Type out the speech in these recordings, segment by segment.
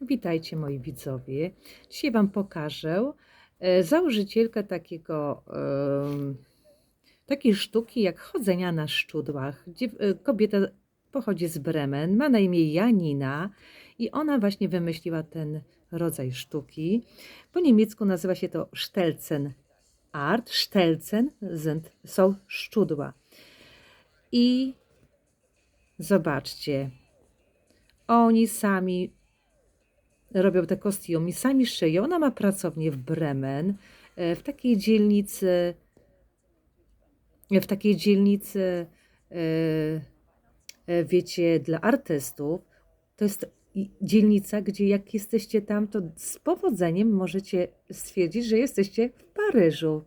Witajcie moi widzowie. Dzisiaj Wam pokażę e, założycielkę takiego, takiej sztuki jak chodzenia na szczudłach. E, Kobieta pochodzi z Bremen, ma na imię Janina i ona właśnie wymyśliła ten rodzaj sztuki. Po niemiecku nazywa się to Stelzen Art. Stelzen są szczudła. I zobaczcie, oni sami robią te kostiumy, sami szyją. Ona ma pracownię w Bremen, e, w takiej dzielnicy, w takiej dzielnicy, e, e, wiecie, dla artystów. To jest dzielnica, gdzie jak jesteście tam, to z powodzeniem możecie stwierdzić, że jesteście w Paryżu.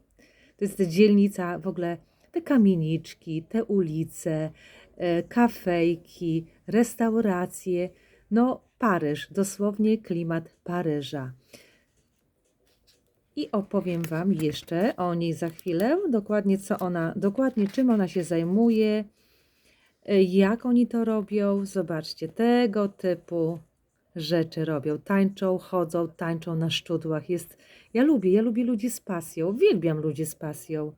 To jest dzielnica w ogóle, te kamieniczki, te ulice, e, kafejki, restauracje. No, Paryż, dosłownie klimat Paryża. I opowiem Wam jeszcze o niej za chwilę, dokładnie co ona, dokładnie czym ona się zajmuje, jak oni to robią. Zobaczcie, tego typu rzeczy robią. Tańczą, chodzą, tańczą na szczudłach. Jest, ja lubię, ja lubię ludzi z pasją, uwielbiam ludzi z pasją.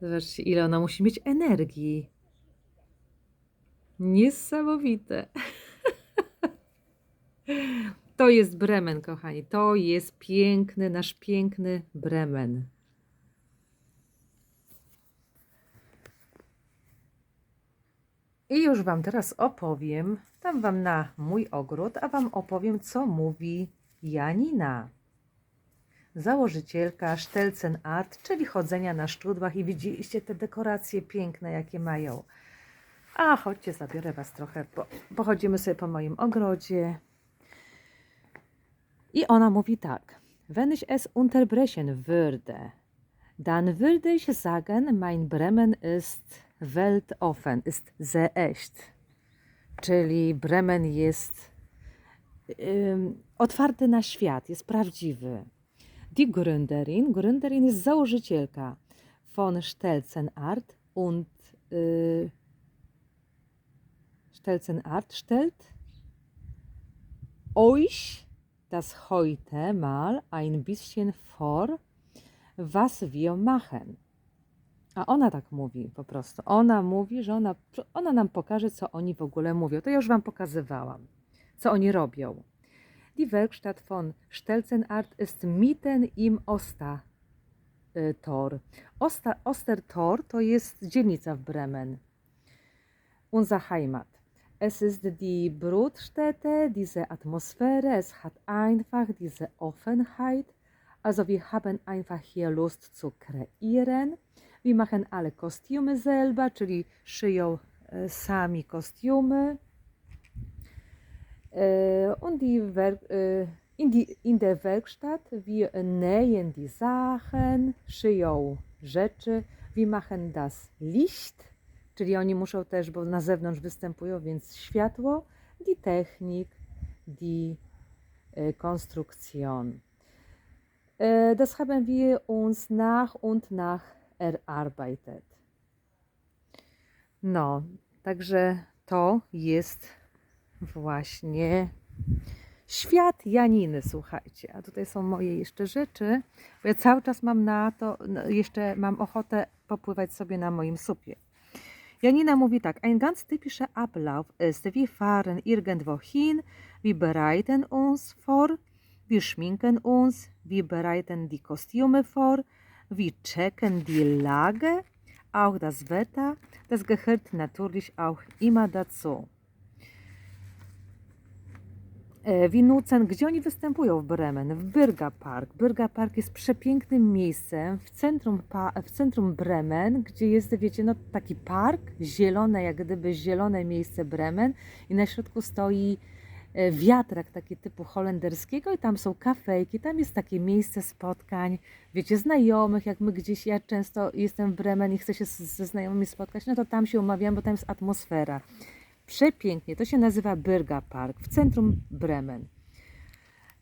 Zobaczcie, ile ona musi mieć energii. Niesamowite. To jest Bremen, kochani. To jest piękny, nasz piękny Bremen. I już Wam teraz opowiem, dam Wam na mój ogród, a Wam opowiem, co mówi Janina założycielka Stelzen Art, czyli chodzenia na szczudłach i widzieliście te dekoracje piękne, jakie mają. A chodźcie, zabiorę Was trochę, po, pochodzimy sobie po moim ogrodzie. I ona mówi tak. Wenn ich es unterbrechen würde, dann würde ich sagen, mein Bremen ist weltoffen, ist sehr echt. Czyli Bremen jest ym, otwarty na świat, jest prawdziwy. Die Gründerin, Gründerin jest założycielka von Stelzen Art und y, Stelzen Art stellt euch das heute mal ein bisschen vor, was wir machen. A ona tak mówi po prostu. Ona mówi, że ona, ona nam pokaże, co oni w ogóle mówią. To ja już Wam pokazywałam, co oni robią. Die Werkstatt von Stelzenart ist mitten im Ostertor. Oster, Ostertor to jest dzielnica w Bremen. Unser Heimat. Es ist die Brutstätte, diese Atmosphäre, es hat einfach diese Offenheit. Also wir haben einfach hier Lust zu kreieren. Wir machen alle Kostüme selber, czyli szyją e, sami kostiumy. Äh, und die Werk, äh, in, die, in der Werkstatt wir nähen die Sachen, szyją rzeczy, wir machen das Licht, czyli oni muszą też, bo na zewnątrz występują, więc światło, die Technik, die äh, Konstruktion. Das haben wir uns nach und nach erarbeitet. No, także to jest właśnie świat Janiny, słuchajcie. A tutaj są moje jeszcze rzeczy, bo ja cały czas mam na to, no, jeszcze mam ochotę popływać sobie na moim supie. Janina mówi tak, ein ganz typischer Ablauf ist, wir fahren irgendwo hin, wir bereiten uns vor, wir schminken uns, wir bereiten die Kostüme vor, wir checken die Lage, auch das Wetter, das gehört natürlich auch immer dazu. E, Winucen, gdzie oni występują w Bremen? W Byrga Park. Byrga Park jest przepięknym miejscem w centrum, w centrum Bremen, gdzie jest, wiecie, no taki park, zielone, jak gdyby zielone miejsce Bremen i na środku stoi e, wiatrak taki typu holenderskiego i tam są kafejki, tam jest takie miejsce spotkań, wiecie, znajomych, jak my gdzieś, ja często jestem w Bremen i chcę się ze znajomymi spotkać, no to tam się umawiam, bo tam jest atmosfera przepięknie. To się nazywa Bürger Park w centrum Bremen.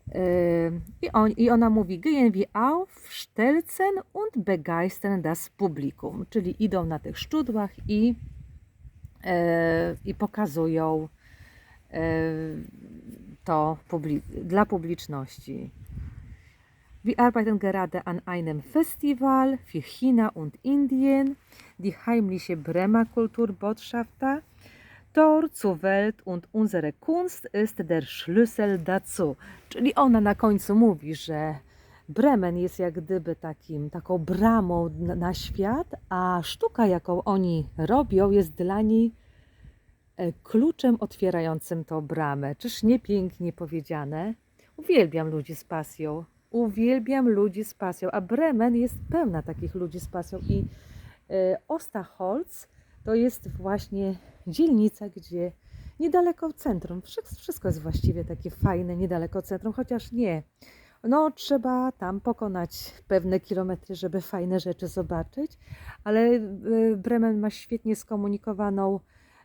Yy, I, on, I ona mówi, gehen wir auf, stelzen und begeistern das Publikum, czyli idą na tych szczudłach i, yy, i pokazują yy, to dla publiczności. Wir arbeiten gerade an einem Festival für China und Indien, die heimliche Bremer Kulturbotschafter. Tor zur Welt und unsere Kunst ist der Schlüssel dazu. Czyli ona na końcu mówi, że Bremen jest jak gdyby takim, taką bramą na, świat, a sztuka, jaką oni robią, jest dla niej e, kluczem otwierającym tą bramę. Czyż nie pięknie powiedziane? Uwielbiam ludzi z pasją. Uwielbiam ludzi z pasją, a Bremen jest pełna takich ludzi z pasją i e, Osterholz to jest właśnie dzielnica, gdzie niedaleko centrum, wszy- wszystko jest właściwie takie fajne, niedaleko centrum, chociaż nie. No, trzeba tam pokonać pewne kilometry, żeby fajne rzeczy zobaczyć, ale e, Bremen ma świetnie skomunikowaną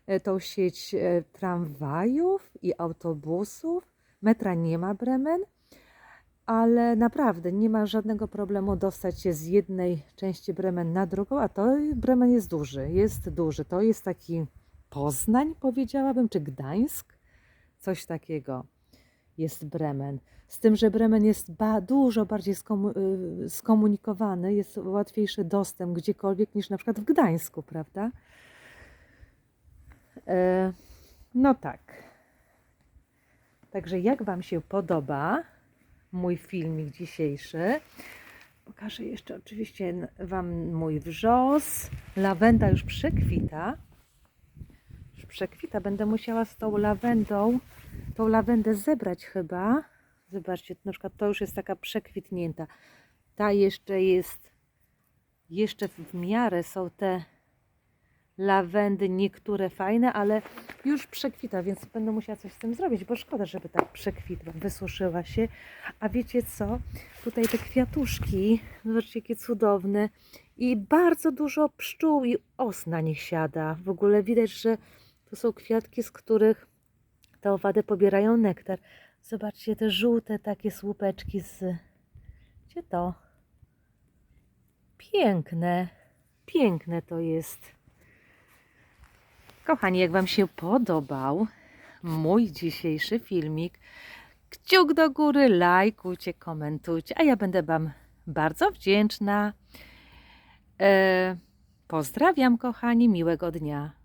e, tą sieć e, tramwajów i autobusów. Metra nie ma Bremen, ale naprawdę nie ma żadnego problemu dostać się z jednej części Bremen na drugą, a to Bremen jest duży, jest duży. To jest taki Poznań, powiedziałabym, czy Gdańsk, coś takiego jest Bremen. Z tym, że Bremen jest ba, dużo bardziej skomu, y, skomunikowany, jest łatwiejszy dostęp gdziekolwiek niż na przykład w Gdańsku, prawda? E, no tak. Także jak Wam się podoba mój filmik dzisiejszy? Pokażę jeszcze oczywiście Wam mój wrzos. Lawenda już przekwita. Przekwita. Będę musiała z tą lawendą, tą lawendę zebrać chyba. Zobaczcie, na przykład to już jest taka przekwitnięta. Ta jeszcze jest, jeszcze w miarę są te lawendy, niektóre fajne, ale już przekwita, więc będę musiała coś z tym zrobić, bo szkoda, żeby tak przekwitła, wysuszyła się. A wiecie co? Tutaj te kwiatuszki, zobaczcie jakie cudowne i bardzo dużo pszczół i os na nich siada. W ogóle widać, że to są kwiatki, z których te owady pobierają nektar. Zobaczcie te żółte takie słupeczki z... Gdzie to? Piękne. Piękne to jest. Kochani, jak Wam się podobał mój dzisiejszy filmik, kciuk do góry, lajkujcie, komentujcie, a ja będę Wam bardzo wdzięczna. E, pozdrawiam, kochani, miłego dnia.